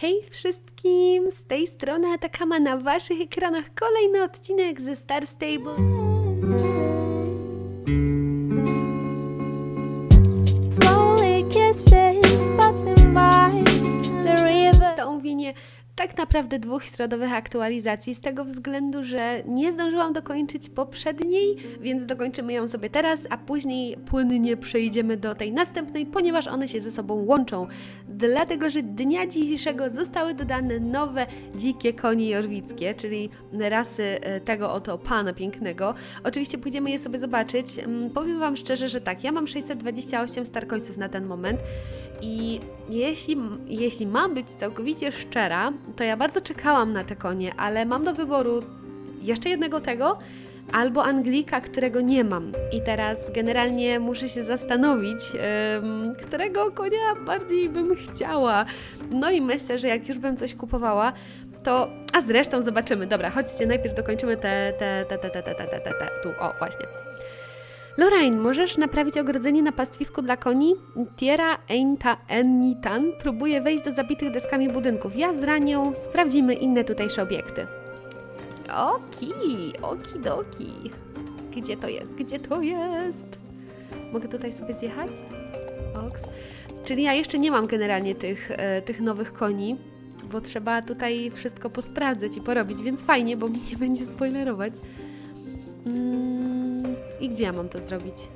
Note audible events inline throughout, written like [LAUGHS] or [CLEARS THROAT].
Hej wszystkim! Z tej strony Atakama na waszych ekranach kolejny odcinek ze Star Stable. Naprawdę dwóch środowych aktualizacji z tego względu, że nie zdążyłam dokończyć poprzedniej, więc dokończymy ją sobie teraz, a później płynnie przejdziemy do tej następnej, ponieważ one się ze sobą łączą. Dlatego, że dnia dzisiejszego zostały dodane nowe dzikie konie jorwickie, czyli rasy e, tego oto pana pięknego. Oczywiście pójdziemy je sobie zobaczyć. Mm, Powiem Wam szczerze, że tak, ja mam 628 starkońców na ten moment i jeśli, jeśli mam być całkowicie szczera, to ja bardzo czekałam na te konie, ale mam do wyboru jeszcze jednego tego albo Anglika, którego nie mam. I teraz generalnie muszę się zastanowić, którego konia bardziej bym chciała. No i myślę, że jak już bym coś kupowała, to. A zresztą zobaczymy. Dobra, chodźcie, najpierw dokończymy te, te, te, te, te, te, te, te, te. Tu, o, właśnie. Lorraine, możesz naprawić ogrodzenie na pastwisku dla koni? Tiera Einta Enitan próbuje wejść do zabitych deskami budynków. Ja z Ranią sprawdzimy inne tutejsze obiekty. Oki, okidoki. Gdzie to jest? Gdzie to jest? Mogę tutaj sobie zjechać? Oks. Czyli ja jeszcze nie mam generalnie tych, e, tych nowych koni, bo trzeba tutaj wszystko posprawdzać i porobić, więc fajnie, bo mi nie będzie spoilerować. Mm, I gdzie ja mam to zrobić?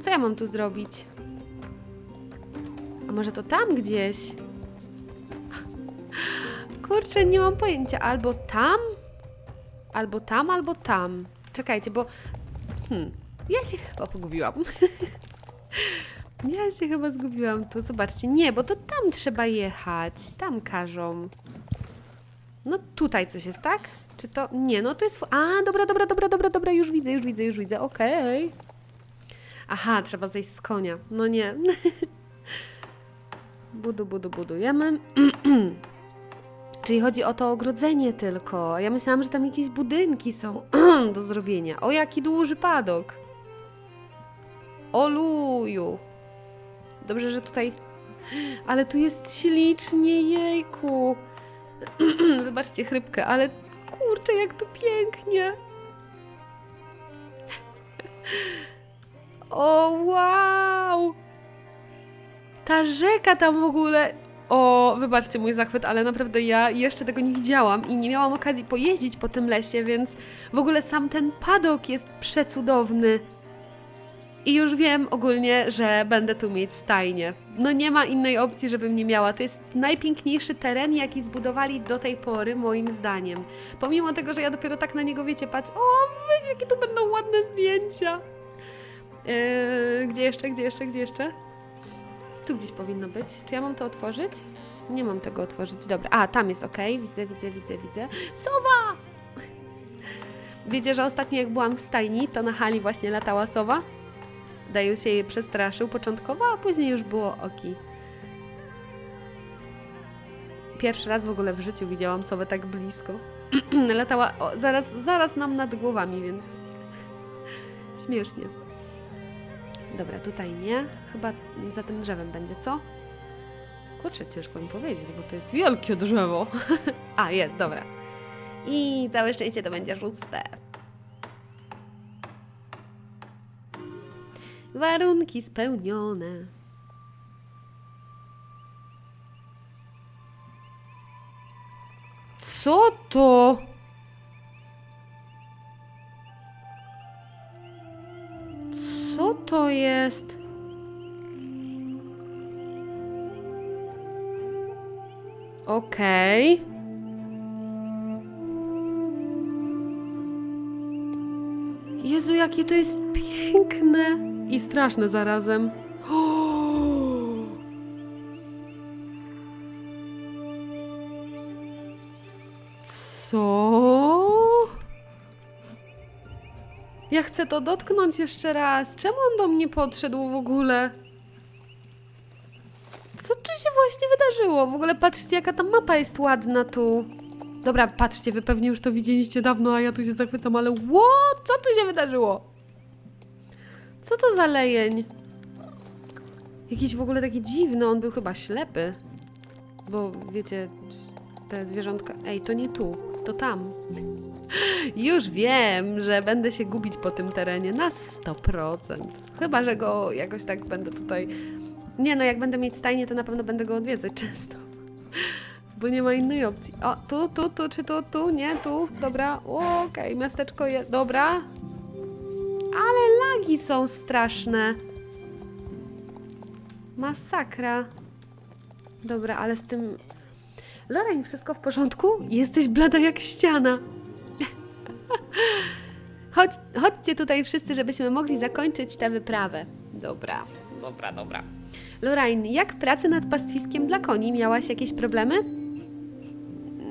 Co ja mam tu zrobić? A może to tam gdzieś? [LAUGHS] Kurczę, nie mam pojęcia. Albo tam? Albo tam, albo tam. Czekajcie, bo... Hmm, ja się chyba pogubiłam. [LAUGHS] ja się chyba zgubiłam tu. Zobaczcie, nie, bo to tam trzeba jechać. Tam każą. No tutaj coś jest, tak? Czy to... Nie, no to jest... A, dobra, dobra, dobra, dobra, dobra, już widzę, już widzę, już widzę, okej. Aha, trzeba zejść z konia. No nie. [LAUGHS] budu, budu, budujemy. [CLEARS THROAT] Czyli chodzi o to ogrodzenie tylko. Ja myślałam, że tam jakieś budynki są [CLEARS THROAT] do zrobienia. O, jaki duży padok. Oluju. Dobrze, że tutaj... Ale tu jest ślicznie, jejku. [CLEARS THROAT] Wybaczcie chrypkę, ale kurczę, jak tu pięknie. O, wow! Ta rzeka tam w ogóle. O, wybaczcie mój zachwyt, ale naprawdę ja jeszcze tego nie widziałam i nie miałam okazji pojeździć po tym lesie, więc w ogóle sam ten padok jest przecudowny. I już wiem ogólnie, że będę tu mieć stajnię. No nie ma innej opcji, żebym nie miała. To jest najpiękniejszy teren, jaki zbudowali do tej pory, moim zdaniem. Pomimo tego, że ja dopiero tak na niego, wiecie, patrzę. O, jakie tu będą ładne zdjęcia. Yy, gdzie jeszcze, gdzie jeszcze, gdzie jeszcze? Tu gdzieś powinno być. Czy ja mam to otworzyć? Nie mam tego otworzyć. Dobra. A, tam jest ok. Widzę, widzę, widzę, widzę. Sowa! [LAUGHS] Wiecie, że ostatnio jak byłam w stajni, to na hali właśnie latała sowa. Daju się jej przestraszył początkowo, a później już było oki. Pierwszy raz w ogóle w życiu widziałam sowę tak blisko. [CLEARS THROAT] Latała o, zaraz, zaraz nam nad głowami, więc [LAUGHS] śmiesznie. Dobra, tutaj nie. Chyba za tym drzewem będzie, co? Kurczę, ciężko mi powiedzieć, bo to jest wielkie drzewo. [LAUGHS] A, jest, dobra. I całe szczęście to będzie szóste. Warunki spełnione. Co to? Co to jest? Okej. Jezu, jakie to jest piękne i straszne zarazem. Co? Ja chcę to dotknąć jeszcze raz. Czemu on do mnie podszedł w ogóle? Co tu się właśnie wydarzyło? W ogóle patrzcie, jaka ta mapa jest ładna tu. Dobra, patrzcie, wy pewnie już to widzieliście dawno, a ja tu się zachwycam, ale what? Co tu się wydarzyło? Co to za lejeń? Jakiś w ogóle taki dziwny, on był chyba ślepy. Bo wiecie, te zwierzątka... Ej, to nie tu, to tam. [LAUGHS] Już wiem, że będę się gubić po tym terenie na 100%. Chyba, że go jakoś tak będę tutaj... Nie no, jak będę mieć stajnię, to na pewno będę go odwiedzać [LAUGHS] często. Bo nie ma innej opcji. O, tu, tu, tu, czy tu, tu, nie, tu, dobra, okej, miasteczko jest, dobra. Ale lagi są straszne. Masakra. Dobra, ale z tym... Lorraine, wszystko w porządku? Jesteś blada jak ściana. [LAUGHS] Chodź, chodźcie tutaj wszyscy, żebyśmy mogli zakończyć tę wyprawę. Dobra, dobra, dobra. Lorraine, jak pracy nad pastwiskiem dla koni? Miałaś jakieś problemy?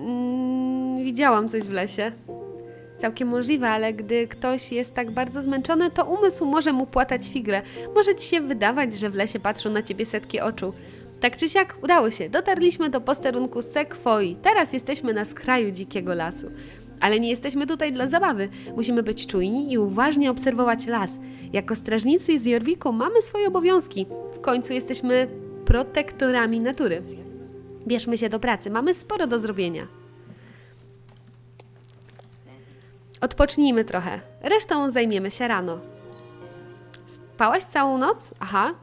Mm, widziałam coś w lesie. Całkiem możliwe, ale gdy ktoś jest tak bardzo zmęczony, to umysł może mu płatać figle. Może ci się wydawać, że w lesie patrzą na ciebie setki oczu. Tak czy siak, udało się. Dotarliśmy do posterunku Sekwoi. Teraz jesteśmy na skraju dzikiego lasu. Ale nie jesteśmy tutaj dla zabawy. Musimy być czujni i uważnie obserwować las. Jako strażnicy z Jorwiku mamy swoje obowiązki. W końcu jesteśmy protektorami natury. Bierzmy się do pracy, mamy sporo do zrobienia. Odpocznijmy trochę. Resztą zajmiemy się rano. Spałaś całą noc? Aha.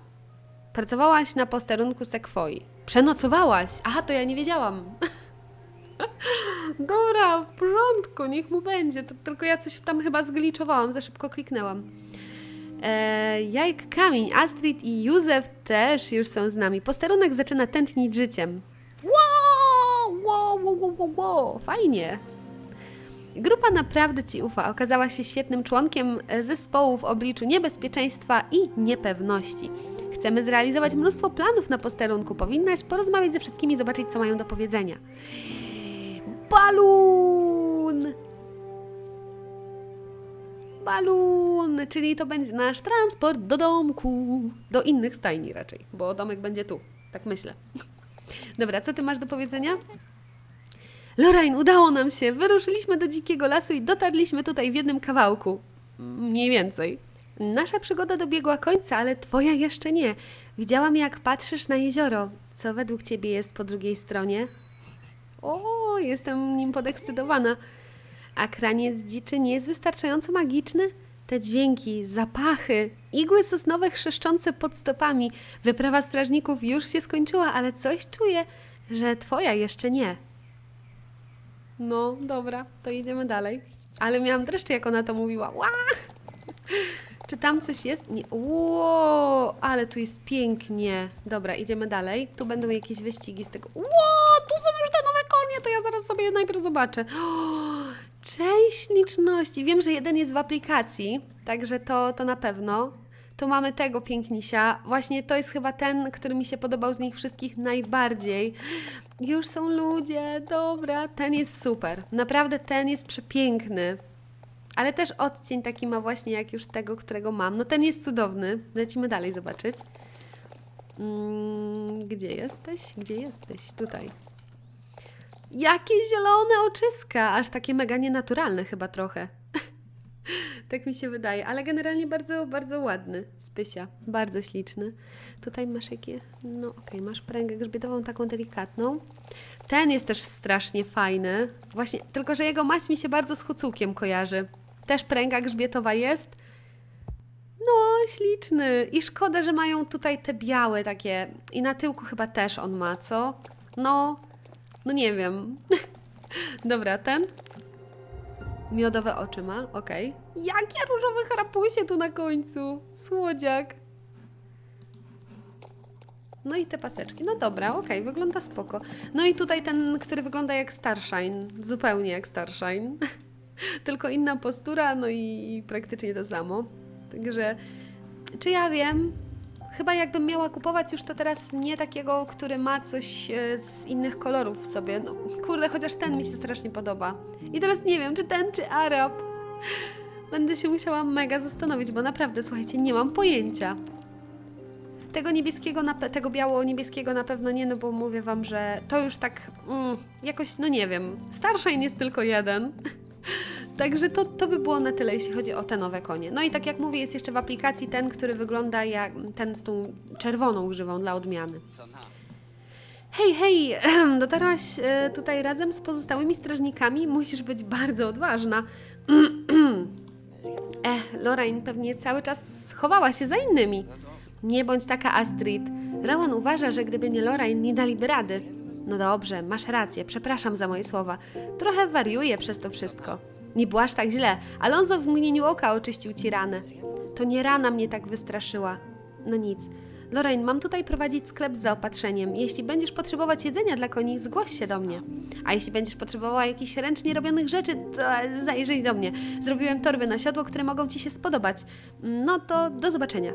Pracowałaś na posterunku Sekwoi. Przenocowałaś? Aha, to ja nie wiedziałam. [LAUGHS] Dobra, w porządku, niech mu będzie. To tylko ja coś tam chyba zgliczowałam, za szybko kliknęłam. E, Jajk Kamień, Astrid i Józef też już są z nami. Posterunek zaczyna tętnić życiem. Wow, wow, wow, wow, wow, wow. fajnie. Grupa naprawdę Ci ufa. Okazała się świetnym członkiem e, zespołu w obliczu niebezpieczeństwa i niepewności. Chcemy zrealizować mnóstwo planów na posterunku. Powinnaś porozmawiać ze wszystkimi, zobaczyć, co mają do powiedzenia. Balun! Balun, czyli to będzie nasz transport do domku. Do innych stajni raczej, bo domek będzie tu. Tak myślę. [LAUGHS] Dobra, co ty masz do powiedzenia? Lorraine, udało nam się. Wyruszyliśmy do dzikiego lasu i dotarliśmy tutaj w jednym kawałku. Mniej więcej. Nasza przygoda dobiegła końca, ale twoja jeszcze nie. Widziałam, jak patrzysz na jezioro. Co według ciebie jest po drugiej stronie? O, jestem nim podekscytowana. A kraniec dziczy nie jest wystarczająco magiczny? Te dźwięki, zapachy, igły sosnowe chrzeszczące pod stopami. Wyprawa strażników już się skończyła, ale coś czuję, że twoja jeszcze nie. No, dobra, to idziemy dalej. Ale miałam dreszcze, jak ona to mówiła. Ła! [LAUGHS] Czy tam coś jest? Nie. Ło, ale tu jest pięknie. Dobra, idziemy dalej. Tu będą jakieś wyścigi z tego. Ło, tu są już te nowe konie, to ja zaraz sobie je najpierw zobaczę. [GASPS] O, cześć śliczności. Wiem, że jeden jest w aplikacji, także to, to na pewno. Tu mamy tego pięknisia. Właśnie to jest chyba ten, który mi się podobał z nich wszystkich najbardziej. Już są ludzie, dobra. Ten jest super. Naprawdę ten jest przepiękny. Ale też odcień taki ma właśnie jak już tego, którego mam. No ten jest cudowny. Lecimy dalej zobaczyć. Mm, gdzie jesteś? Gdzie jesteś? Tutaj. Jakie zielone oczyska! Aż takie mega nienaturalne chyba trochę. [LAUGHS] tak mi się wydaje, ale generalnie bardzo, bardzo ładny. Spysia. Bardzo śliczny. Tutaj masz jakie... No okej, masz pręgę grzbietową taką delikatną. Ten jest też strasznie fajny. Właśnie, tylko że jego maść mi się bardzo z hucukiem kojarzy. Też pręga grzbietowa jest. No, śliczny. I szkoda, że mają tutaj te białe takie. I na tyłku chyba też on ma, co? No, no nie wiem. [LAUGHS] Dobra, ten. Miodowe oczy ma, okej. Jakie różowe harapusie tu na końcu. Słodziak. No i te paseczki. No dobra, okej, wygląda spoko. No i tutaj ten, który wygląda jak Starshine. Zupełnie jak Starshine. [LAUGHS] Tylko inna postura, no i praktycznie to samo. Także, czy ja wiem? Chyba jakbym miała kupować już to teraz nie takiego, który ma coś e, z innych kolorów w sobie. No kurde, chociaż ten mi się strasznie podoba. I teraz nie wiem, czy ten, czy Arab. Będę się musiała mega zastanowić, bo naprawdę, słuchajcie, nie mam pojęcia. Tego niebieskiego, tego biało-niebieskiego na pewno nie, no bo mówię wam, że to już tak mm, jakoś, no nie wiem, Starshine jest tylko jeden. [LAUGHS] Także to, to by było na tyle, jeśli chodzi o te nowe konie. No i tak jak mówię, jest jeszcze w aplikacji ten, który wygląda jak ten z tą czerwoną grzywą dla odmiany. Co na? Hej, hej, [CLEARS THROAT] dotarłaś e, tutaj razem z pozostałymi strażnikami? Musisz być bardzo odważna. [CLEARS THROAT] Ech, Lorraine pewnie cały czas chowała się za innymi. Nie bądź taka, Astrid. Rowan uważa, że gdyby nie Lorraine, nie daliby rady. No dobrze, masz rację, przepraszam za moje słowa. Trochę wariuję przez to wszystko. Nie było aż tak źle. Alonso w mgnieniu oka oczyścił ci ranę. To nie rana mnie tak wystraszyła. No nic. Lorraine, mam tutaj prowadzić sklep z zaopatrzeniem. Jeśli będziesz potrzebować jedzenia dla koni, zgłoś się do mnie. A jeśli będziesz potrzebowała jakichś ręcznie robionych rzeczy, to zajrzyj do mnie. Zrobiłem torby na siodło, które mogą Ci się spodobać. No to do zobaczenia.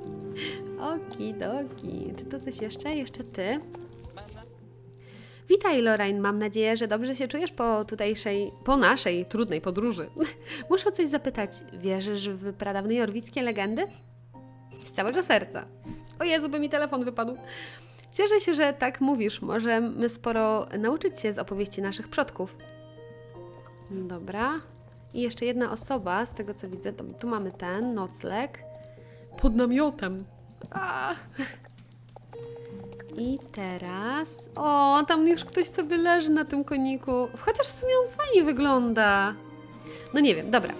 [LAUGHS] Okidoki. Czy tu coś jeszcze? Jeszcze Ty? Witaj, Lorraine. Mam nadzieję, że dobrze się czujesz po tutejszej, po naszej trudnej podróży. [LAUGHS] Muszę o coś zapytać. Wierzysz w pradawne jorwickie legendy? Z całego serca. O Jezu, by mi telefon wypadł. Cieszę się, że tak mówisz. Możemy sporo nauczyć się z opowieści naszych przodków. Dobra. I jeszcze jedna osoba, z tego co widzę, to, tu mamy ten nocleg. Pod namiotem. A. I teraz. O, tam już ktoś sobie leży na tym koniku. Chociaż w sumie on fajnie wygląda. No nie wiem, dobra.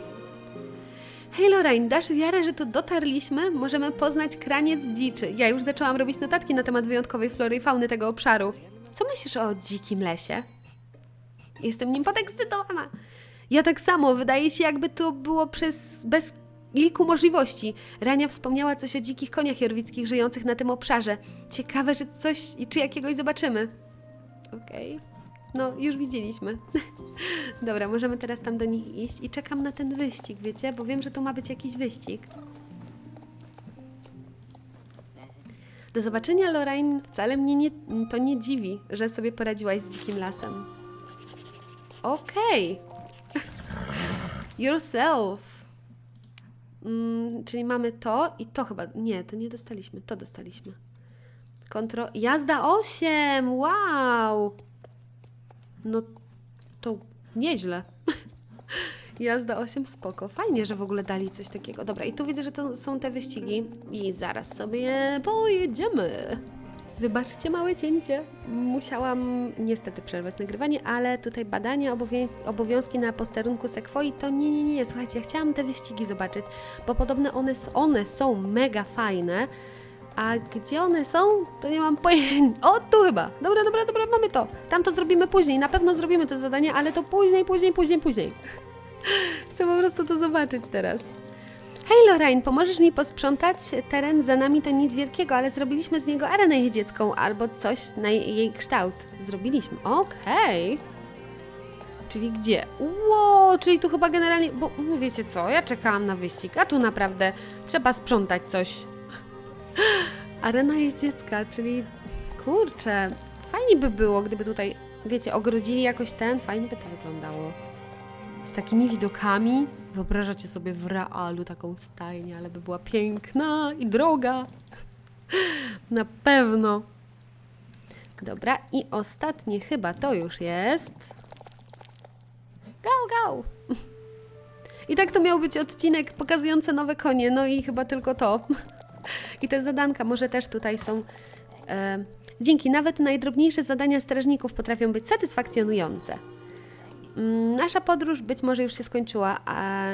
Hej Lorraine, dasz wiarę, że tu dotarliśmy? Możemy poznać kraniec dziczy. Ja już zaczęłam robić notatki na temat wyjątkowej flory i fauny tego obszaru. Co myślisz o dzikim lesie? Jestem nim podekscytowana. Ja tak samo, wydaje się jakby to było przez bez liku możliwości. Rania wspomniała coś o dzikich koniach jorwickich żyjących na tym obszarze. Ciekawe, czy coś, czy jakiegoś zobaczymy. Okej. No, już widzieliśmy. [LAUGHS] Dobra, możemy teraz tam do nich iść i czekam na ten wyścig, wiecie? Bo wiem, że tu ma być jakiś wyścig. Do zobaczenia, Lorraine. Wcale mnie nie, to nie dziwi, że sobie poradziłaś z dzikim lasem. Okej. [LAUGHS] Yourself. Mm, czyli mamy to i to chyba. Nie, to nie dostaliśmy. To dostaliśmy. Kontro. Jazda 8! Wow! No to nieźle. [LAUGHS] Jazda 8 spoko. Fajnie, że w ogóle dali coś takiego. Dobra, i tu widzę, że to są te wyścigi. I zaraz sobie pojedziemy. Wybaczcie małe cięcie. Musiałam niestety przerwać nagrywanie, ale tutaj badania, obowiąz- obowiązki na posterunku Sekwoi to nie, nie, nie. Słuchajcie, ja chciałam te wyścigi zobaczyć, bo podobno one, one są mega fajne. A gdzie one są? To nie mam pojęcia. O, tu chyba. Dobra, dobra, dobra, mamy to. Tam to zrobimy później. Na pewno zrobimy to zadanie, ale to później, później, później, później. [LAUGHS] Chcę po prostu to zobaczyć teraz. Hej Lorraine, pomożesz mi posprzątać? Teren za nami to nic wielkiego, ale zrobiliśmy z niego arenę jeździecką albo coś na jej kształt. Zrobiliśmy. Okej. Czyli gdzie? Ło, czyli tu chyba generalnie, bo wiecie co, ja czekałam na wyścig, a tu naprawdę trzeba sprzątać coś. Arena jeździecka, czyli kurczę, fajnie by było, gdyby tutaj, wiecie, ogrodzili jakoś ten, fajnie by to wyglądało. Z takimi widokami. Wyobrażacie sobie w realu taką stajnię, ale by była piękna i droga. Na pewno. Dobra, i ostatnie chyba to już jest. Go, go! I tak to miał być odcinek pokazujący nowe konie, no i chyba tylko to. I te zadanka może też tutaj są. E, dzięki, nawet najdrobniejsze zadania strażników potrafią być satysfakcjonujące. Mm, Nasza podróż być może już się skończyła, a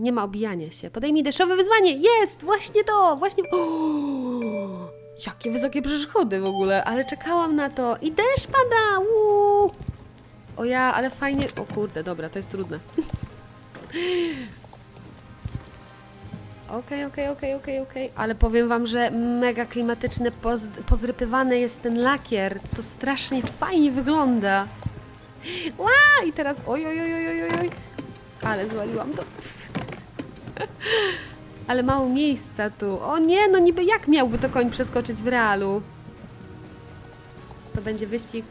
nie ma obijania się. Podejmij deszczowe wyzwanie! Jest! Właśnie to! Właśnie... [GASPS] Jakie wysokie przeszkody w ogóle, ale czekałam na to. I deszcz pada! Uuu. O ja, ale fajnie... O kurde, dobra, to jest trudne. [LAUGHS] Okej, okej, okej, okej, okej. Ale powiem wam, że mega klimatyczny, poz, pozrypywany jest ten lakier. To strasznie fajnie wygląda. Ła! I teraz oj, oj, oj, oj, oj, oj. Ale zwaliłam to. [LAUGHS] Ale mało miejsca tu. O nie, no niby jak miałby to koń przeskoczyć w realu? To będzie wyścig,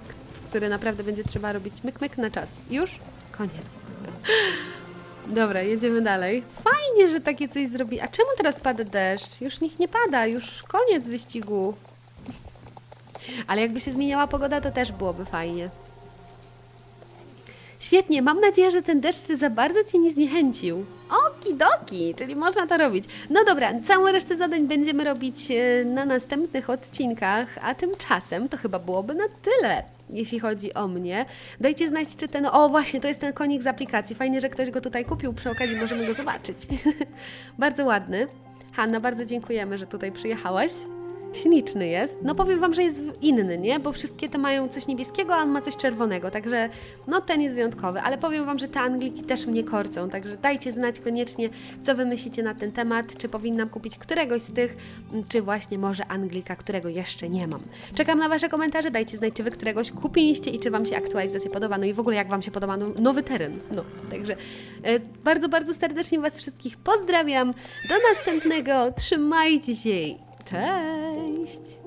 który naprawdę będzie trzeba robić myk, myk na czas. Już? Koniec. [LAUGHS] Dobra, jedziemy dalej. Fajnie, że takie coś zrobi. A czemu teraz pada deszcz? Już niech nie pada, już koniec wyścigu. Ale jakby się zmieniała pogoda, to też byłoby fajnie. Świetnie, mam nadzieję, że ten deszcz za bardzo Cię nie zniechęcił. Okidoki, czyli można to robić. No dobra, całą resztę zadań będziemy robić e, na następnych odcinkach, a tymczasem to chyba byłoby na tyle. Jeśli chodzi o mnie, dajcie znać, czy ten. O, właśnie, to jest ten konik z aplikacji. Fajnie, że ktoś go tutaj kupił. Przy okazji możemy go zobaczyć. [LAUGHS] bardzo ładny. Hanna, bardzo dziękujemy, że tutaj przyjechałaś. Śliczny jest. No powiem Wam, że jest inny, nie? Bo wszystkie te mają coś niebieskiego, a on ma coś czerwonego, także no ten jest wyjątkowy. Ale powiem Wam, że te Angliki też mnie korcą, także dajcie znać koniecznie, co Wy myślicie na ten temat, czy powinnam kupić któregoś z tych, czy właśnie może Anglika, którego jeszcze nie mam. Czekam na Wasze komentarze, dajcie znać, czy Wy któregoś kupiliście i czy Wam się aktualizacja podoba, no i w ogóle jak Wam się podoba no, nowy teren. No, także e, bardzo, bardzo serdecznie Was wszystkich pozdrawiam. Do następnego, trzymajcie się. Cześć!